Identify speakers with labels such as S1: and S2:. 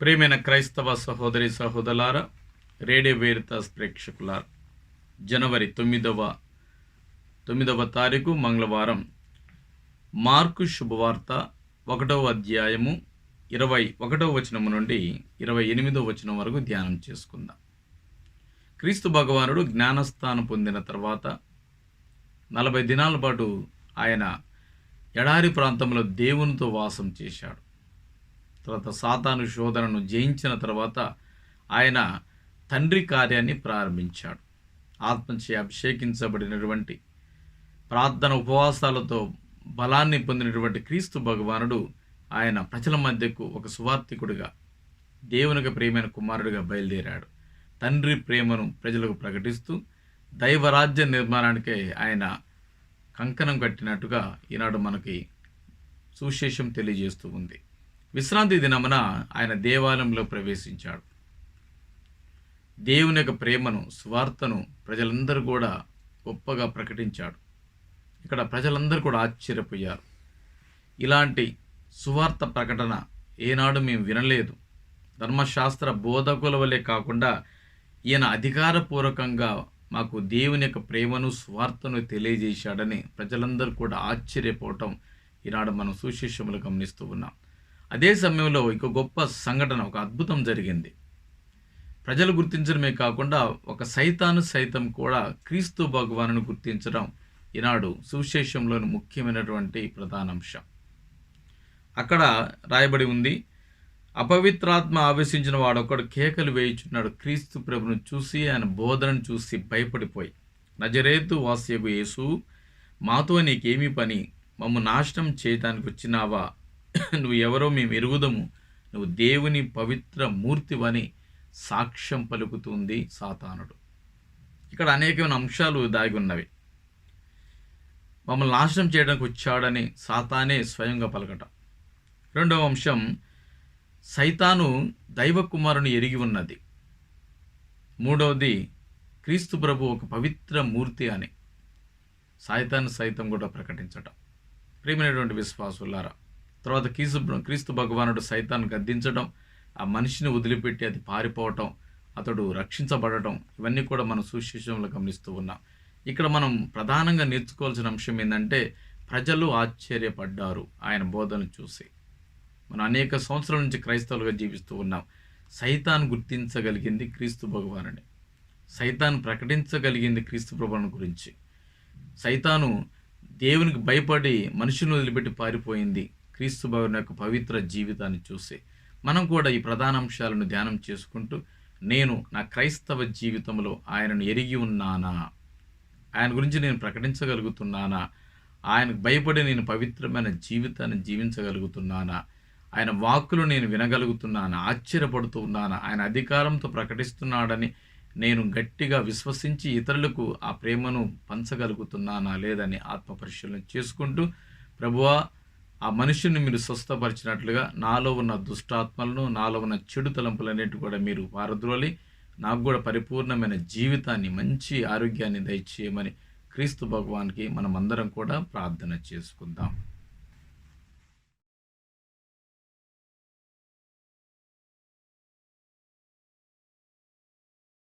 S1: ప్రియమైన క్రైస్తవ సహోదరి సహోదరులారా రేడియో వేరితాస్ ప్రేక్షకులారా జనవరి తొమ్మిదవ తొమ్మిదవ తారీఖు మంగళవారం మార్కు శుభవార్త ఒకటవ అధ్యాయము ఇరవై ఒకటవ వచనము నుండి ఇరవై ఎనిమిదవ వచనం వరకు ధ్యానం చేసుకుందాం. క్రీస్తు భగవానుడు జ్ఞానస్థానం పొందిన తర్వాత నలభై దినాల పాటు ఆయన ఎడారి ప్రాంతంలో దేవునితో వాసం చేశాడు. తర్వాత సాతాను శోధనను జయించిన తర్వాత ఆయన తండ్రి కార్యాన్ని ప్రారంభించాడు. ఆత్మచే అభిషేకించబడినటువంటి ప్రార్థన ఉపవాసాలతో బలాన్ని పొందినటువంటి క్రీస్తు భగవానుడు ఆయన ప్రజల మధ్యకు ఒక సువార్థికుడిగా దేవునికి ప్రేమైన కుమారుడిగా బయలుదేరాడు. తండ్రి ప్రేమను ప్రజలకు ప్రకటిస్తూ దైవరాజ్య నిర్మాణానికే ఆయన కంకణం కట్టినట్టుగా ఈనాడు మనకి సుశేషం తెలియజేస్తూ ఉంది. విశ్రాంతి దినమున ఆయన దేవాలయంలో ప్రవేశించాడు. దేవుని యొక్క ప్రేమను స్వార్థను ప్రజలందరూ కూడా గొప్పగా ప్రకటించాడు. ఇక్కడ ప్రజలందరూ కూడా ఆశ్చర్యపోయారు. ఇలాంటి సువార్త ప్రకటన ఏనాడు మేము వినలేదు. ధర్మశాస్త్ర బోధకుల వల్లే కాకుండా ఈయన అధికారపూర్వకంగా మాకు దేవుని యొక్క ప్రేమను స్వార్థను తెలియజేశాడని ప్రజలందరూ కూడా ఆశ్చర్యపోవటం ఈనాడు మనం సుశిష్యములు గమనిస్తూ ఉన్నాం. అదే సమయంలో ఒక గొప్ప సంఘటన ఒక అద్భుతం జరిగింది. ప్రజలు గుర్తించడమే కాకుండా ఒక సైతాను సైతం కూడా క్రీస్తు భగవాను గుర్తించడం ఈనాడు సువిశేషంలోని ముఖ్యమైనటువంటి ప్రధాన అంశం అక్కడ రాయబడి ఉంది అపవిత్రాత్మ ఆవేశించిన వాడొకడు కేకలు వేయుచున్నాడు. క్రీస్తు ప్రభును చూసి ఆయన బోధనను చూసి భయపడిపోయి నజరేతు వాస్యగు యేసు మాతో నీకేమీ పని? మమ్ము నాశనం చేయటానికి వచ్చినావా? నువ్వు ఎవరో మేము ఎరుగుదము. నువ్వు దేవుని పవిత్ర మూర్తివని సాక్ష్యం పలుకుతుంది సాతానుడు. ఇక్కడ అనేకమైన అంశాలు దాగి ఉన్నవి. మమ్మల్ని నాశనం చేయడానికి వచ్చాడని సాతానే స్వయంగా పలకటం. రెండవ అంశం సైతాను దైవ కుమారుని ఎరిగి ఉన్నది. మూడవది క్రీస్తు ప్రభు ఒక పవిత్ర మూర్తి అని. సాయితాన్ని సైతం కూడా ప్రకటించటం. ప్రియమైనటువంటి విశ్వాసులారా తర్వాత క్రీస్తు క్రీస్తు భగవానుడు సైతాన్ని గద్దించడం ఆ మనిషిని వదిలిపెట్టి అది పారిపోవటం అతడు రక్షించబడటం ఇవన్నీ కూడా మనం సుశిషంలో గమనిస్తూ ఉన్నాం. ఇక్కడ మనం ప్రధానంగా నేర్చుకోవాల్సిన అంశం ఏంటంటే ప్రజలు ఆశ్చర్యపడ్డారు ఆయన బోధన చూసి. మనం అనేక సంవత్సరాల నుంచి క్రైస్తవులుగా జీవిస్తూ ఉన్నాం. సైతాన్ గుర్తించగలిగింది క్రీస్తు భగవానుని సైతాన్ ప్రకటించగలిగింది క్రీస్తు ప్రభువుని గురించి. సైతాను దేవునికి భయపడి మనుషులను వదిలిపెట్టి పారిపోయింది. క్రీస్తు భవన్ యొక్క పవిత్ర జీవితాన్ని చూసి మనం కూడా ఈ ప్రధాన అంశాలను ధ్యానం చేసుకుంటూ నేను నా క్రైస్తవ జీవితంలో ఆయనను ఎరిగి ఉన్నానా? ఆయన గురించి నేను ప్రకటించగలుగుతున్నానా? ఆయనకు భయపడి నేను పవిత్రమైన జీవితాన్ని జీవించగలుగుతున్నానా? ఆయన వాక్కులు నేను వినగలుగుతున్నానా? ఆశ్చర్యపడుతూ ఉన్నానా? ఆయన అధికారంతో ప్రకటిస్తున్నాడని నేను గట్టిగా విశ్వసించి ఇతరులకు ఆ ప్రేమను పంచగలుగుతున్నానా? లేదని ఆత్మ పరిశీలన చేసుకుంటూ ప్రభువా ఆ మనుషుని మీరు స్వస్థపరిచినట్లుగా నాలో ఉన్న దుష్టాత్మలను నాలో ఉన్న చెడు తలంపులన్నిటి కూడా మీరు పారద్రోలి నాకు కూడా పరిపూర్ణమైన జీవితాన్ని మంచి ఆరోగ్యాన్ని దయచేయమని క్రీస్తు భగవాన్కి మనమందరం కూడా ప్రార్థన చేసుకుందాం.